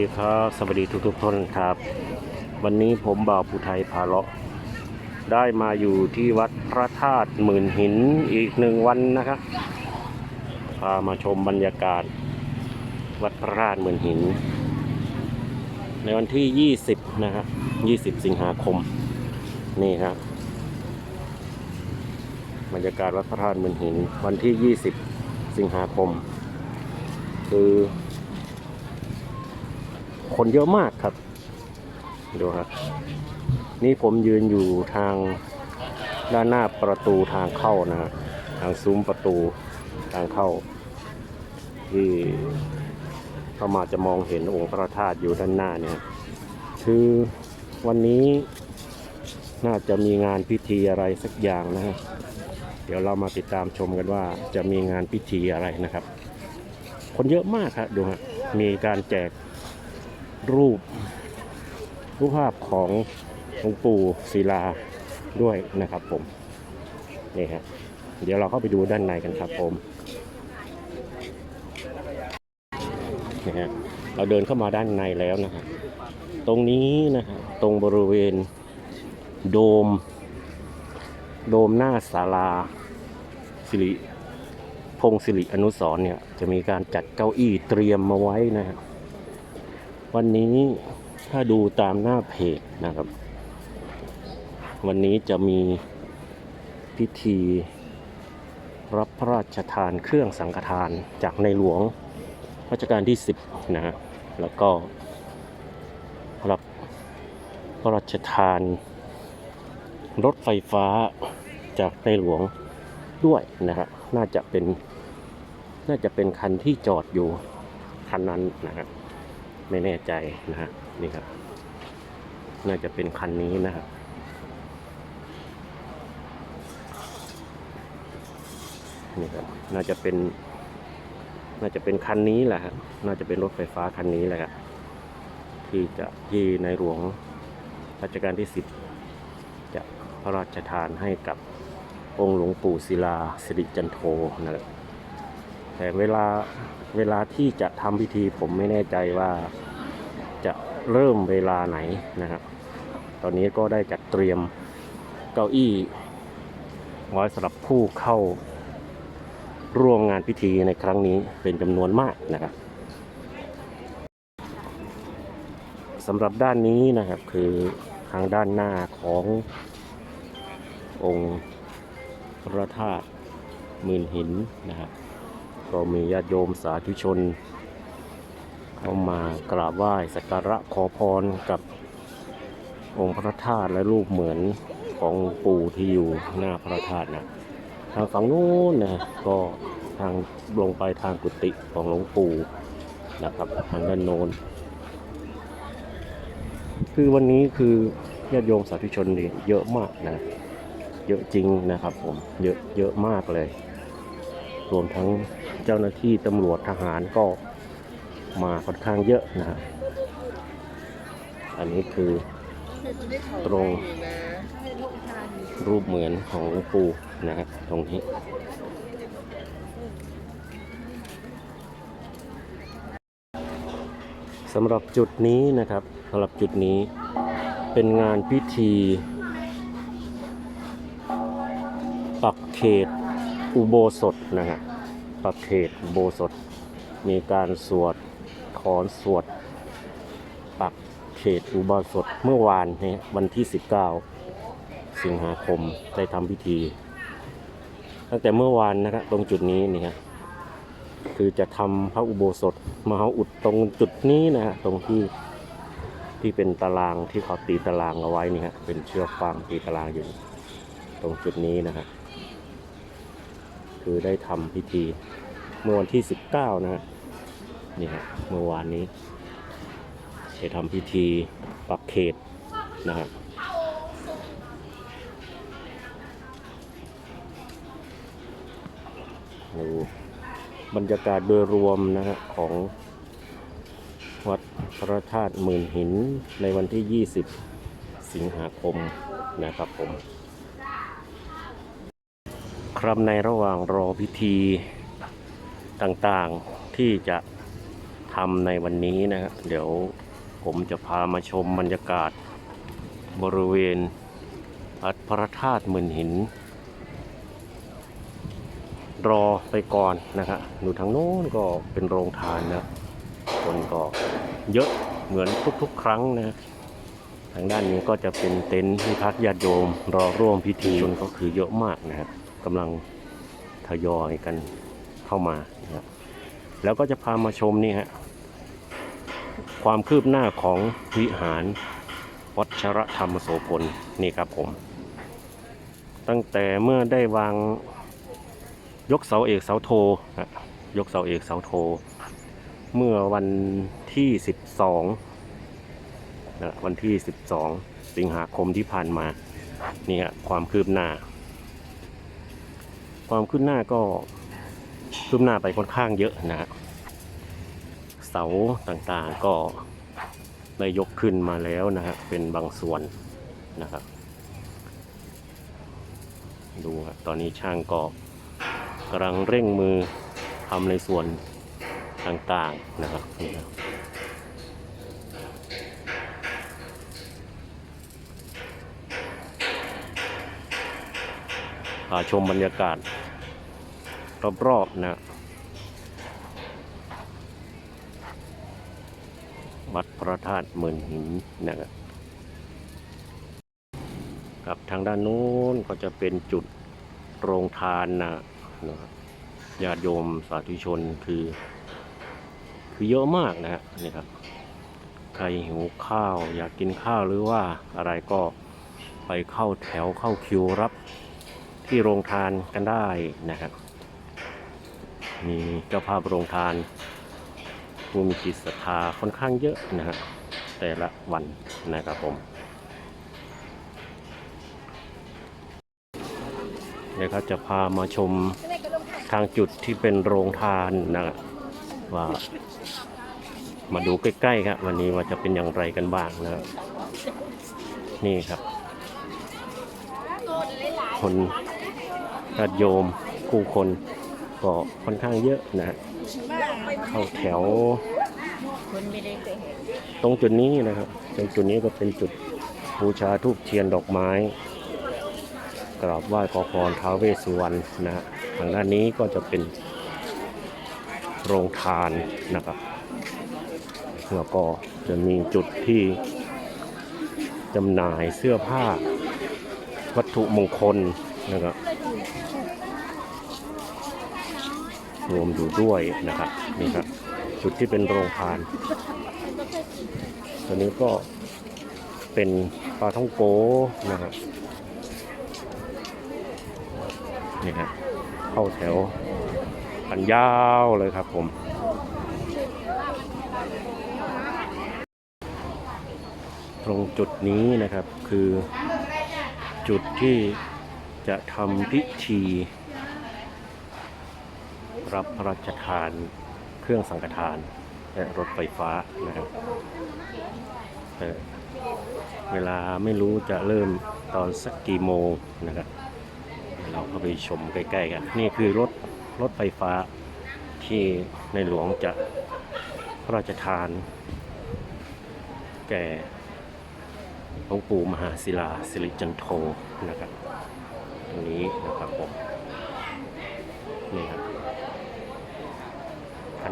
สดีครับสวัสดีทุกๆท่านครับ วันนี้ผมบ่าวผู้ไทยพาเลาะ ได้มาอยู่ที่วัดพระธาตุหมื่นหินอีกหนึ่งวันนะครับพามาชมบรรยากาศ วัดพระธาตุหมื่นหิน ในวันที่ 20 นะครับ 20 สิงหาคม นี่ครับบรรยากาศวัดพระธาตุหมื่นหิน วันที่ 20 สิงหาคม คือ คนเยอะมากครับ ดูครับ นี่ผมยืนอยู่ทางด้านหน้าประตูทางเข้านะฮะทางซุ้มประตูทางเข้า ที่เข้ามาจะมองเห็นองค์พระธาตุอยู่ด้านหน้าเนี่ย คือวันนี้น่าจะมีงานพิธีอะไรสักอย่างนะฮะ เดี๋ยวเรามาติดตามชมกันว่าจะมีงานพิธีอะไรนะครับ คนเยอะมากครับดูฮะ มีการแจก รูป รูปภาพของหลวงปู่ศิลาด้วยนะครับผมนี่ฮะเดี๋ยวเราเข้าไปดูด้านในกันครับผมนี่ฮะเราเดินเข้ามาด้านในแล้วนะฮะตรงนี้นะฮะตรงบริเวณโดม โดมหน้าศาลาสิริพงศิริอนุสร์เนี่ยจะมีการจัดเก้าอี้เตรียมมาไว้นะฮะ วันนี้ถ้าดูตามหน้าเพจนะครับ วันนี้จะมีพิธีรับพระราชทานเครื่องสังฆทานจากในหลวงรัชกาลที่ 10 นะฮะแล้วก็รับพระราชทานรถไฟฟ้าจากในหลวงด้วยนะฮะน่าจะเป็นน่าจะเป็นคันที่จอดอยู่คันนั้นนะครับ ไม่แน่ใจนะฮะนี่ครับ น่าจะเป็นคันนี้นะครับนี่ครับน่าจะเป็น น่าจะเป็นคันนี้แหละครับน่าจะเป็นรถไฟฟ้าคันนี้แหละครับที่จะที่ในหลวงรัชกาลที่สิบจะพระราชทานให้กับองค์หลวงปู่ศิลาสิริจันโทนะครับ แต่เวลาเวลาที่จะทำพิธีผมไม่แน่ใจว่าจะเริ่มเวลาไหนนะครับ ตอนนี้ก็ได้จัดเตรียมเก้าอี้ไว้สำหรับผู้เข้าร่วมงานพิธีในครั้งนี้เป็นจำนวนมากนะครับสำหรับด้านนี้นะครับคือทางด้านหน้าขององค์พระธาตุหมื่นหินนะครับ ก็มีญาติโยมสาธุชนเข้ามากราบไหว้สักการะขอพรกับองค์พระธาตุและรูปเหมือนของปู่ที่อยู่หน้าพระธาตุนะทางฝั่งนู้นนะก็ทางลงไปทางกุฏิของหลวงปู่นะครับทางด้านโน้น คือวันนี้คือญาติโยมสาธุชนนี่เยอะมากนะ เยอะจริงนะครับผม เยอะเยอะมากเลย รวมทั้งเจ้าหน้าที่ตำรวจทหารก็มาค่อนข้างเยอะนะฮะอันนี้คือตรงรูปเหมือนของหลวงปู่นะฮะตรงนี้สำหรับจุดนี้นะครับสำหรับจุดนี้เป็นงานพิธี ปักเขต อุโบสถนะฮะปักเขตอุโบสถ มีการสวดถอนสวด ปักเขตอุโบสถเมื่อวานนี้วันที่ 19 สิงหาคมได้ทำพิธี ตั้งแต่เมื่อวานนะครับตรงจุดนี้นี่ฮะคือจะทำพระอุโบสถมหาอุดตรงจุดนี้นะฮะตรงที่ที่เป็นตารางที่เขาตีตารางเอาไว้นี่ฮะเป็นเชือกฟางตีตารางอยู่ ตรงจุดนี้นะครับ คือได้ทำพิธีเมื่อวันที่ 19 นะฮะนี่ฮะเมื่อวานนี้ได้ทำพิธีปักเขตนะฮะดูบรรยากาศโดยรวมนะฮะของวัดพระธาตุหมื่นหินในวันที่ 20 สิงหาคมนะครับผม ครับในระหว่างรอพิธีต่างๆที่จะทำในวันนี้นะครับเดี๋ยวผมจะพามาชมบรรยากาศ บริเวณวัดพระธาตุหมื่นหิน รอไปก่อนนะครับอยู่ทางโน้นก็เป็นโรงทานนะคนก็เยอะเหมือนทุกๆ ครั้งนะทางด้านนี้ก็จะเป็นเต็นท์ที่พักญาติโยมรอร่วมพิธีคนก็คือเยอะมากนะครับ กำลังทยอยกันเข้ามานะครับแล้วก็จะพามาชมนี่ฮะความคืบหน้าของวิหารวัชรธรรมโสพลนี่ครับผม ตั้งแต่เมื่อได้วางยกเสาเอกเสาโทยกเสาเอกเสาโท เมื่อวันที่ 12นะวันที่ 12 สิงหาคมที่ผ่านมานี่ฮะความคืบหน้า ความคืบหน้าก็คืบหน้าไปค่อนข้างเยอะนะฮะเสาต่างๆก็ได้ยกขึ้นมาแล้วนะฮะเป็นบางส่วนนะครับ ดูครับตอนนี้ช่างก็กำลังเร่งมือทำในส่วนต่างๆนะครับนี่ครับ พาชมบรรยากาศ รอบๆนะวัดพระธาตุหมื่นหินนะครับกับทางด้านนู้นก็จะเป็นจุดโรงทานนะนะครับญาติโยมสาธุชนคือ คือเยอะมากนะฮะนี่ครับ ใครหิวข้าวอยากกินข้าวหรือว่าอะไรก็ไปเข้าแถวเข้าคิวรับ ที่โรงทานกันได้นะครับมีเจ้าภาพโรงทานผู้มีจิตศรัทธาค่อนข้างเยอะนะฮะแต่ละวันนะครับผมเดี๋ยวเขาจะพามาชมทางจุดที่เป็นโรงทานนะว่า มาดูใกล้ๆครับวันนี้ว่าจะเป็นอย่างไรกันบ้างนะนี่ครับ คนาติโยมผู้คนก็ค่อนข้างเยอะนะเข้าแถว ตรงจุดนี้นะครับตรงจุดนี้ก็เป็นจุดบูชาทูบเทียนดอกไม้ กราบไหว้ขอพรท้าวเวสสุวรรณนะฮะทางด้านนี้ก็จะเป็นโรงทานนะครับแล้วก็จะมีจุดที่จำหน่ายเสื้อผ้าวัตถุมงคลนะครับ รวมอยู่ด้วยนะครับนี่ครับจุดที่เป็นโรงทาน ตัวนี้ก็เป็นปลาท่องโกนะครับนี่ครับเข้าแถวกันยาวเลยครับผมตรงจุดนี้นะครับคือจุดที่จะทำพิธี รับพระราชทานเครื่องสังฆทานและรถไฟฟ้านะครับแต่เวลาไม่รู้จะเริ่มตอนสักกี่โมงนะครับ เราเข้าไปชมใกล้ๆกัน นี่คือรถรถไฟฟ้าที่ในหลวงจะพระราชทาน แก่หลวงปู่มหาศิลาสิริจันโทนะครับ ตรงนี้นะครับผมนี่ครับ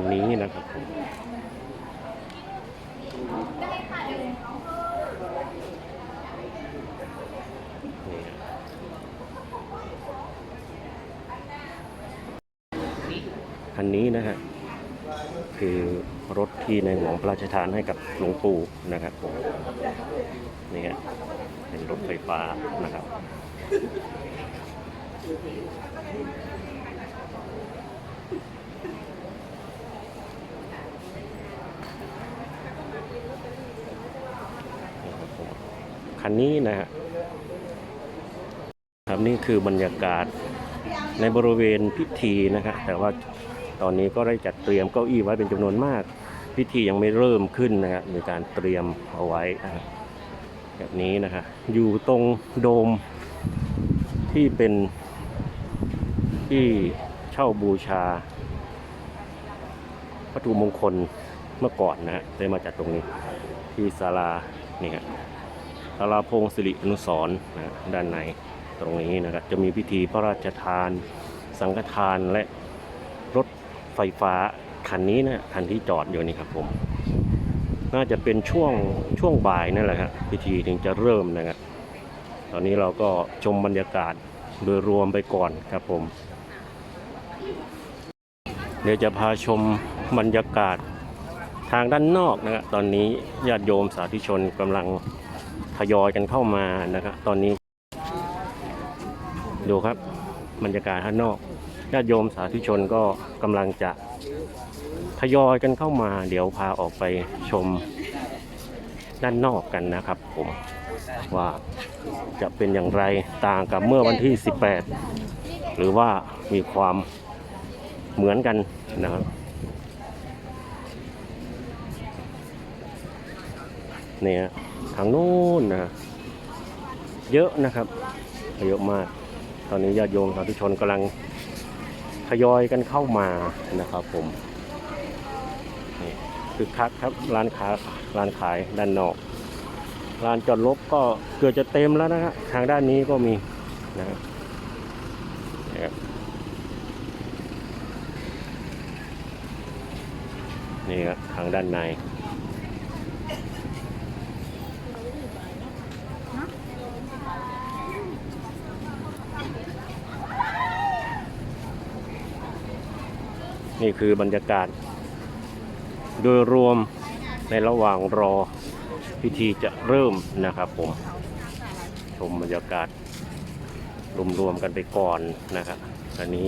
คันนี้นะครับผมคันนี้นะฮะคือรถที่ในหลวงพระราชทานให้กับหลวงปู่นะครับผมนี่ฮะเป็นรถไฟฟ้านะครับผม คันนี้นะฮะครับนี่คือบรรยากาศในบริเวณพิธีนะครับแต่ว่าตอนนี้ก็ได้จัดเตรียมเก้าอี้ไว้เป็นจำนวนมาก พิธียังไม่เริ่มขึ้นนะครับมีการเตรียมเอาไว้แบบนี้นะครับอยู่ตรงโดมที่เป็นที่เช่าบูชาวัตถุมงคลเมื่อก่อนนะฮะได้มาจากตรงนี้ที่ศาลานี่ฮะ ศาลาพงศิริอนุสรณ์นะด้านในตรงนี้นะครับจะมีพิธีพระราชทาน สังฆทานและรถไฟฟ้าคันนี้นะคันที่จอดอยู่นี่ครับผม น่าจะเป็นช่วงช่วงบ่ายนั่นแหละครับพิธีถึงจะเริ่มนะครับตอนนี้เราก็ชมบรรยากาศโดยรวมไปก่อนครับผม เดี๋ยวจะพาชมบรรยากาศทางด้านนอกนะครับตอนนี้ญาติโยมสาธุชนกำลัง ทยอยกันเข้ามานะครับ ตอนนี้ ดูครับบรรยากาศข้างนอกญาติโยมสาธุชนก็กำลังจะทยอยกันเข้ามา เดี๋ยวพาออกไปชมด้านนอกกันนะครับผมว่าจะเป็นอย่างไรต่างกับเมื่อวันที่ 18 หรือว่ามีความเหมือนกันนะครับ เนี่ย ทางโน้นนะเยอะนะครับเยอะมาก ตอนนี้ญาติโยมสาธุชนกำลังทยอยกันเข้ามานะครับผมนี่คือคักครับร้านค้าร้านขายด้านนอกร้านจอดรถก็เกือบจะเต็มแล้วนะครับทางด้านนี้ก็มีนะครับนะครับนี่ครับทางด้านใน นี่คือบรรยากาศ โดยรวมในระหว่างรอพิธีจะเริ่มนะครับผมชมบรรยากาศรวมๆกันไปก่อนนะครับอันนี้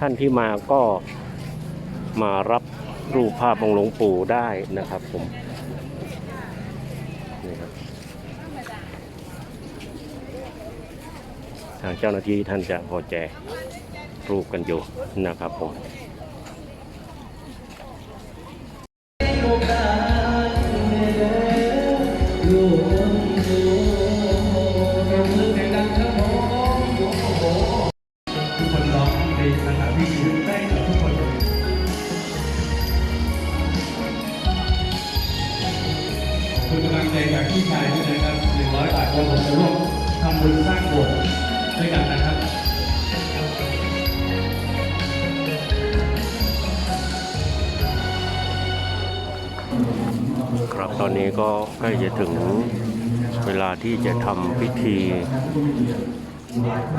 ท่านที่มาก็มารับรูปภาพองค์หลวงปู่ได้นะครับผมนี่ครับทางเจ้าหน้าที่ท่านจะพอแจก รูปกันอยู่นะครับผมทุกคนร้องในภาษาที่ดีได้กับทุกคนเลยขอบคุณกำลังใจจากพี่ชายด้วยนะครับหนึ่งร้อยบาทคนผมจะร่วมทำบุญสร้างโบสถ์ด้วยกันนะครับ ตอนนี้ก็ใกล้จะถึงเวลาที่จะทำพิธี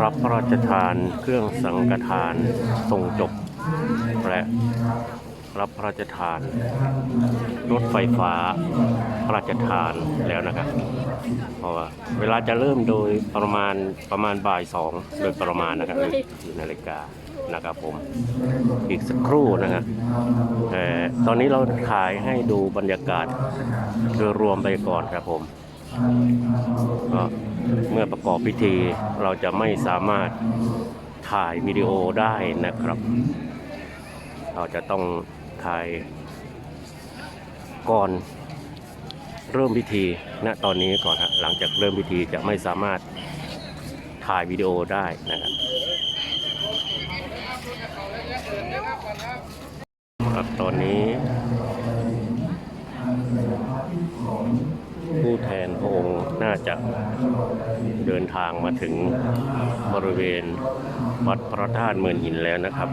รับพระราชทานเครื่องสังฆทานทรงจบ และรับพระราชทาน รถไฟฟ้าพระราชทานแล้วนะครับ เพราะว่าเวลาจะเริ่มโดยประมาณประมาณบ่ายสองโดยประมาณนะครับที่นาฬิกา นะครับผมอีกสักครู่นะครับแต่ตอนนี้เราถ่ายให้ดูบรรยากาศโดยรวมไปก่อนครับผมก็เมื่อประกอบพิธีเราจะไม่สามารถถ่ายวิดีโอได้นะครับ เราจะต้องถ่ายก่อนเริ่มพิธีณตอนนี้ก่อนฮะหลังจากเริ่มพิธีจะไม่สามารถถ่ายวิดีโอได้นะครับครับ ตอนนี้ ผู้แทนพระองค์น่าจะเดินทางมาถึงบริเวณวัดพระธาตุเมืองหินแล้วนะครับ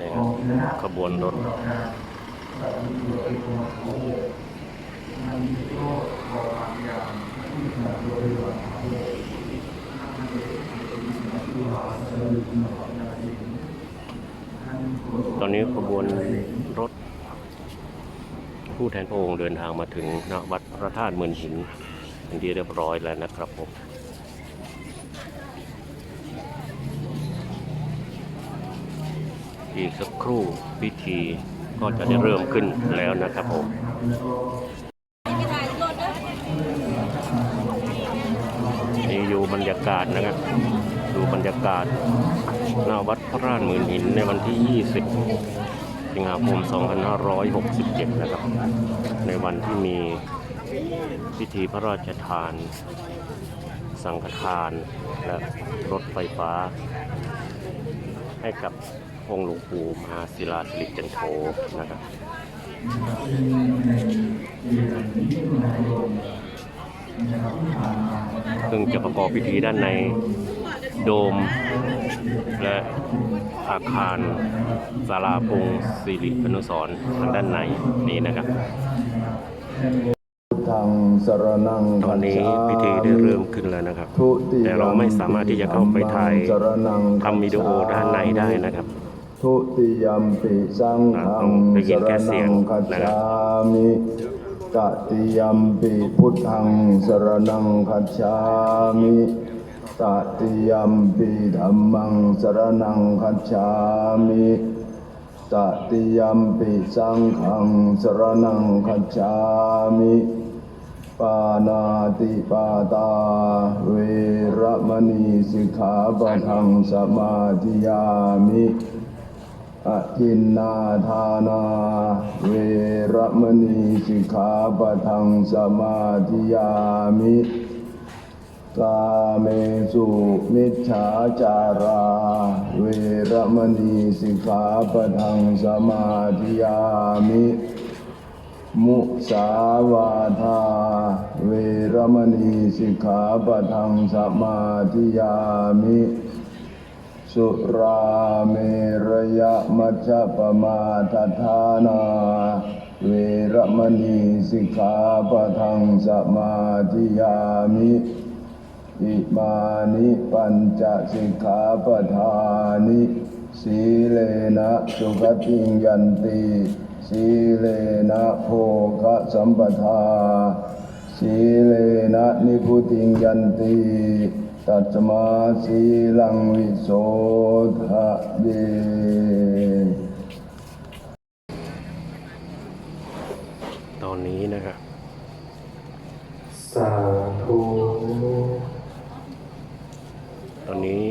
นี่ครับขบวนรถ ตอนนี้ข บวนรถ ผู้แทนพระองค์เดินทางมาถึงณวัดพระธาตุเมืองหินเป็นที่เรียบร้อยแล้วนะครับผมอีกสักครู่พิธีก็จะได้เริ่มขึ้นแล้วนะครับผมนี่อยู่บรรยากาศนะครับดูบรรยากาศหน้าวัดพระราชหมื่นหินในวันที่ 20 สิงหาคม 2567 นะครับ ในวันที่มีพิธีพระราชทาน สังฆทาน และรถไฟฟ้า ให้กับองค์หลวงปู่มหาศิลาสิริจันโทนะครับซึ่งจะประกอบพิธีด้านในโดมและ อาคารศาลาพงศิริอนุสรณ์ทางด้านในนี้นะครับทางสรนังตอนนี้พิธีได้เริ่มขึ้นแล้วนะครับทุติแต่เราไม่สามารถที่จะเข้าไปถ่ายสรนังทำวิดีโอด้านในได้นะครับทุติยมปิสังฆัต้องงได้ยิสนรแค่เสีนัยงงคัจนะครับฉามิตติยมปิพุทธังสรนังคัจฉามิ ตติยมปิธัมมังสรนังคัจฉามิตติยมปิสังฆังสรนังคัจฉามิปานาติปาตา เวระมณีสิกขาปะทังสมาธิยามิอะทินนาทานา เวระมณีสิกขาปะทังสมาธิยามิ กาเมสุมิจฉาจารา เวรมณีสิกขาปทังสมาธิยามิ มุสาวาทา เวรมณีสิกขาปทังสมาธิยามิ สุราเมรยะมัชฌปมาทฐานาเวรมณีสิกขาปทังสมาธิยามิ อิมานิปัญจสิกขาปทานิสีเลนะสุขติงยันติสีเลนะโภคะสัมปทา สีเลนะนิพุติงยันติตัสมาสีลังวิโสทะเยตอนนี้นะครับ สาธุ ตอนนี้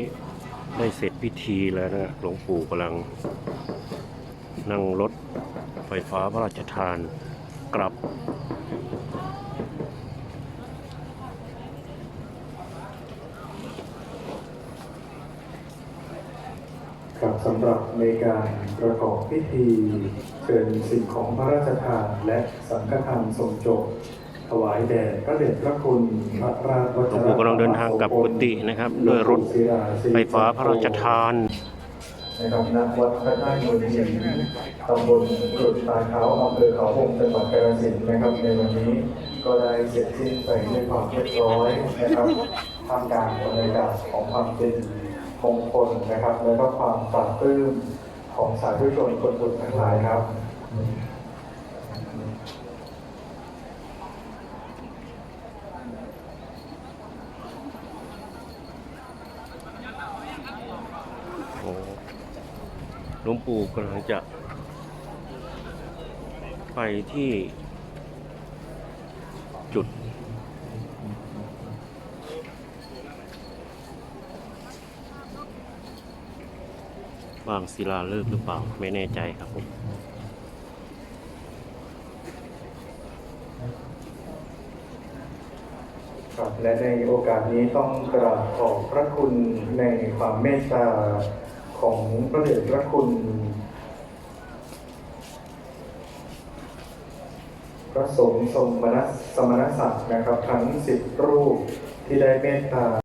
ได้เสร็จพิธีแล้วนะหลวงปู่กำลัง นั่งรถไฟฟ้าพระราชทานกลับครับสำหรับในการประกอบพิธีเชิญสิ่งของพระราชทานและสังฆทานทรงจบ ถวายแด่พระเดชพระคุณพระราชวัชหลวงปู่กำลังเดินทางกลับกุฏินะครับ ด้วยรถไฟฟ้าพระราชทานนะครับณวัดพระธาตุเมืองหินตำบลจุดตาเขาอำเภอเขาวงจังหวัดกาฬสินธุ์นะครับ ในวันนี้ก็ได้เสร็จสิ้นไปด้วยความเรียบร้อยนะครับท่ามกลางบรรยากาศของความเป็นมงคลนะครับ แล้วก็ความปราบปลื้มของสาธุชนคนบุญทั้งหลายครับ โอ้หลวงปู่ กำลังจะ ไปที่ จุด บางศิลาฤกษ์หรือเปล่า ไม่แน่ใจครับผมครับและในโอกาสนี้ต้องกราบขอบพระคุณในความเมตตาของพระเดชพระคุณ ระสงฆ์ทรงมณสสมณศักดิ์นะครับ ทั้งสิบรูปที่ได้เมตตา